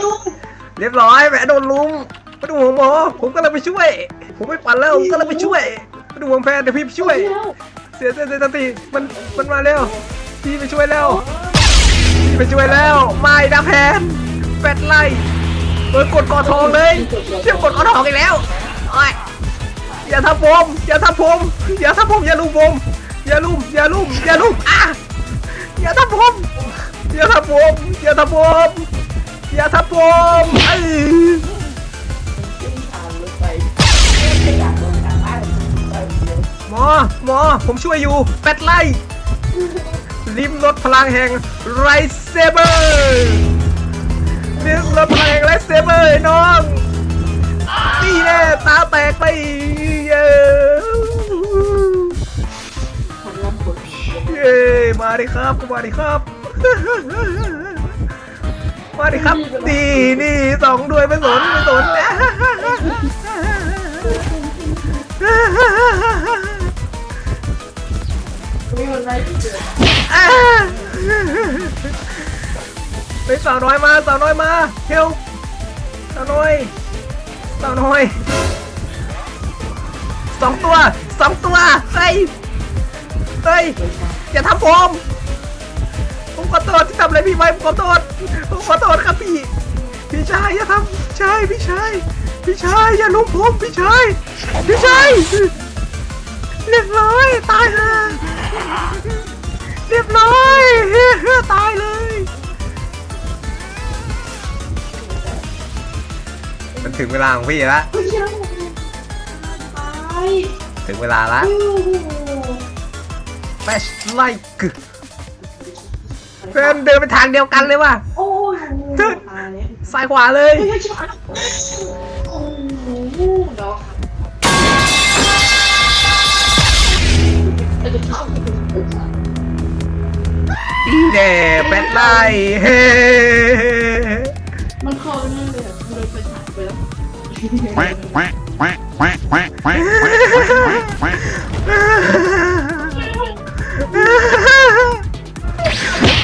ลุงเรียบร้อยแหมโดนลุมไม่ต้องห่วงหมอผมก็เลยไปช่วย ผมไม่ปั่นแล้วผมก็เลยไปช่วยไม่ต้องห่วงแพนเดี๋ยวพี่ไปช่วย เสียเสียเสียสติมันมันมาแล้วพี่ไปช่วยแล้วพี่ไปช่วยแล้วไม่นะแพนแฟดไล่เปิดกดกอทองเลยเทียกดกอทองอีกแล้วโอ้ยอย่าทำผมอย่าทำผมอย่าทำผมอย่าลุมผมอย่าลุมอย่าลุมอย่าลุมอะอย่าทำผมอย่าทำผมอย่าทำผม อย่าทำผมไอ้หมอหมอผมช่วยอยู่แฟดไล่ริมรถพลังแห่งไรเซเบอร์ริมรถพลังแห่งไรเซเบอร์น้องนี่แน่ตาแตกไปเย้เย้มาดิครับมาดิครับ มาดิครับนี่นี่สองด้วยไม่สนไม่สนมีคนไรที่เจอไปสาวน้อยมาสาวน้อยมาเฮลสาวน้อยสาวน้อยสองตัวสองตัวเฮ้ยเฮ้ยอย่าทำผมผมขอโทษที่ทำอะไรพี่ไว้ผมขอโทษผมขอโทษ ครับพี่พี่ชายอย่าทำชายพี่ชายพี่ชายอย่าลุมผมพี่ชายพี่ชายเรียบร้อยตายห่าเรียบร้อยตายเลย มันถึงเวลาของพี่แล้วไม่ใช่ไปถึงเวลาละโอ้โหแฟชไลค์เพื่อนเดินไปทางเดียวกันเลยว่ะโอ้ มาเนี่ยซ้ายขวาเลยไม่ใช่ชิบหายโอ้โหเนาะแต่จะชอบอีแน่แปดไล่เฮ้มันคอเป็นเรื่องเลยอะเลยไปฉายไปแล้ว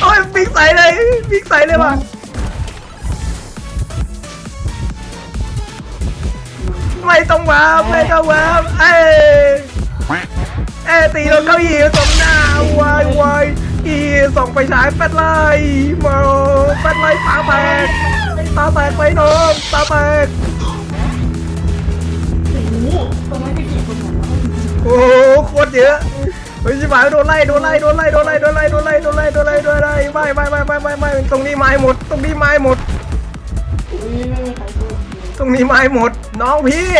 โอ้ยบิ๊กไส่เลยบิ๊กใส่เลยว่ะ ไม่ต้องมาไม่ต้องมาเอ้เอ้ตีโดนเก้าอี้สมหน้าวายวายอีส่งไปฉายแฟดไลท์มาแฟดไลท์ตาแตกตาแตกไปน้องตาแตกโอ้โหตรงนั้นก็กี่คนหมดแล้วโคตรเยอะเฮ้ยชิบหายโดนไล่โดนไล่โดนไล่โดนไล่โดนไล่โดนไล่โดนไล่โดนไล่โดนไล่ไม่ไม่ไม่ไม่ไม่ไม่ตรงนี้ไม้หมดตรงนี้ไม้หมดอุ้ยไม่มีใครช่ว ตรงนี้ไม้หมด น้องพี่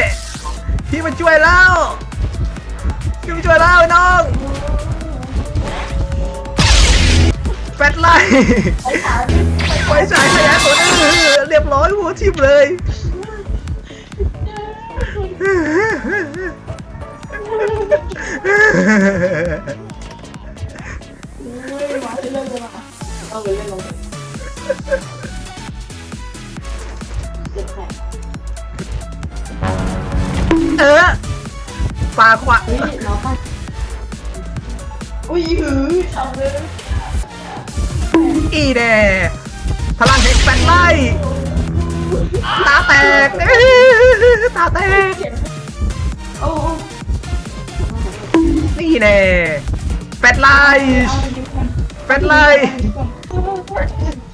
พี่มาช่วยแล้วพี่มาช่วยแล้วน้องแฟดไล่ไอ้ขาไฟฉายขยายผลเออเรียบร้อยหัวทิมเลยไม่มาเล่นเลยมาเอาไปเล่นลง ขวาอุ้ยน้องก็อุ้ยหือทำเลยอีแน่พลังแห่งแฟนไล่ตาแตกเอ้ยตาแตกโอ้นี่แน่แฟนไล่แฟนไล่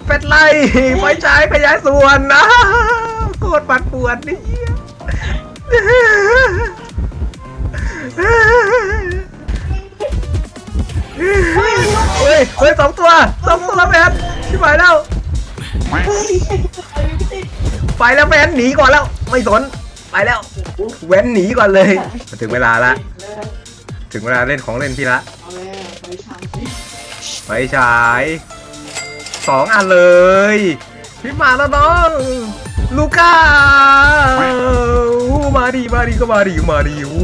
แฟนไล่ไฟฉายขยายส่วนนะโคตรปัดปวดนี่ เฮ้ยเฮ้ยสองตัวสองตัวแมนที่ไปแล้ว ไปแล้วแวนหนีก่อนแล้ว ไม่สน ไปแล้วแวนหนีก่อนเลย ถึงเวลาละ ถึงเวลาเล่นของเล่นพี่ละ ไปทำสิไปฉายสองอันเลย พี่มาแล้วน้องลูก้าอู้มาดีมาดีก็มาดีมาดีอู้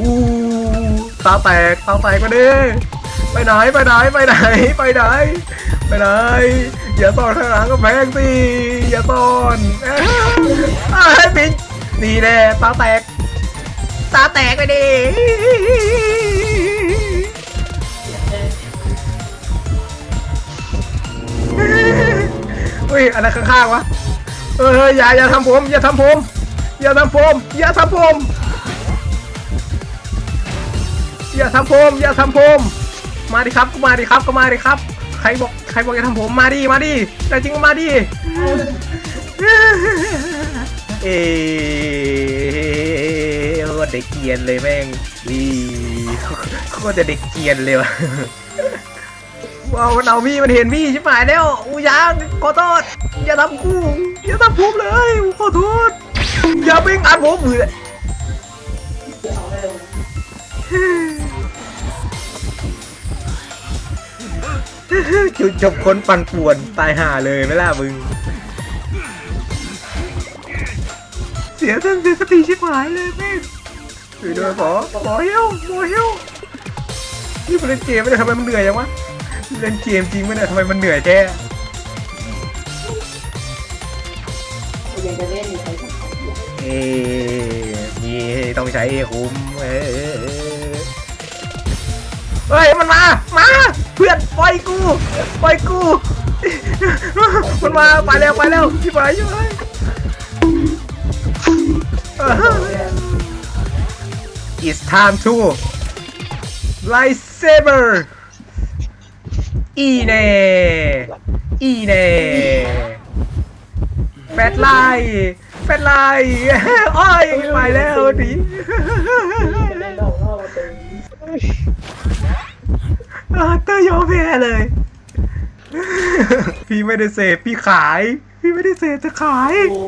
อู้ตาแตกตาแตกมาดิไปไหนไปไหนไปไหนไปไหนไปไหนอย่าซ่อนข้างหลังก็แพงสิอย่าซ่อนเอ้ยไอ้ยปิงนี่แน่ตาแตก ตาแตกไปดิ อะไรข้างๆวะเอออย่าอย่าทำผมอย่าทำผมอย่าทำผมอย่าทำผมอย่าทำผมอย่าทำผมมาดิครับก็มาดิครับก็มาดิครับ ใครบอกใครบอกอย่าทำผมมาดิมาดิแต่จริงก็มาดิเอโคตรเด็กเกรียนเลยแม่งดีโคตรจะเด็กเกรียนเลยวะว้าวมันเอาพี่มันเห็นพี่ชิบหายแล้วอูยังขอโทษ อย่าทำกูอย่าทำผมเลยอูขอโทษอย่าเพ่งอัดผมเลยเอจุดจบคนปั่นป่วนตายห่าเลยไม่ล่ะมึง เสียเส้นเสียสติชิบหายเลยแม่งช่วยด้วยหมอหมอเฮลหมอเฮลนี่เล่นเกมไม่ได้ทำไมมันเหนื่อยจังวะเล่นเกมจริงไม่ได้ทำไมมันเหนื่อยแท้ มีต้องใช้คุ้มเอ้เฮ้ยมันมา มา เพื่อนปล่อยกูปล่อยกู มันมาไปแล้วไปแล้วที่ไปอยู่เลยเออ It's time to lightsaber อีเน่อีเน่แฟดไลท์ ป็นไรอ้อยไปแล้วดิเล่นดอกล่อมาเต็มอ่าเตอร์ยอมแพ้เลย พี่ไม่ได้เสพพี่ขาย พี่ไม่ได้เสพจะขาย โอ้